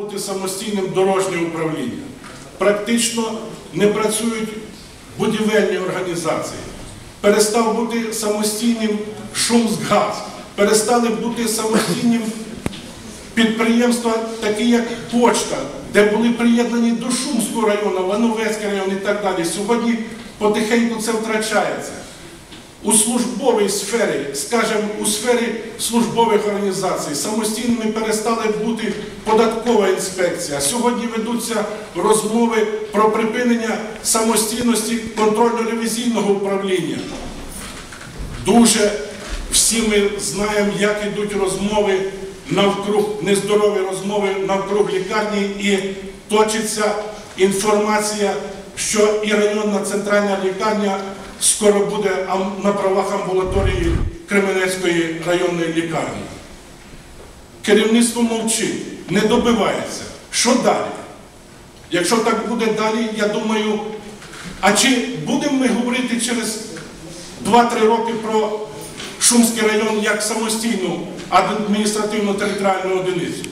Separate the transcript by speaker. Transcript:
Speaker 1: бути самостійним дорожнє управління. Практично не працюють будівельні організації. Перестав бути самостійним Шумсгаз, перестали бути самостійним підприємства, такі як почта, де були приєднані до Шумського району, Лановецький район і так далі. Сьогодні потихеньку це втрачається. У службовій сфері, скажімо, у сфері службових організацій самостійними перестали бути податкова інспекція. Сьогодні ведуться розмови про припинення самостійності контрольно-ревізійного управління. Дуже всі ми знаємо, як йдуть розмови навкруг, нездорові розмови навкруг лікарні, і точиться інформація, що і районна центральна лікарня скоро буде на правах амбулаторії Кременецької районної лікарні. Керівництво мовчить, не добивається. Що далі? Якщо так буде далі, я думаю, а чи будемо ми говорити через 2-3 роки про Шумський район як самостійну адміністративно-територіальну одиницю?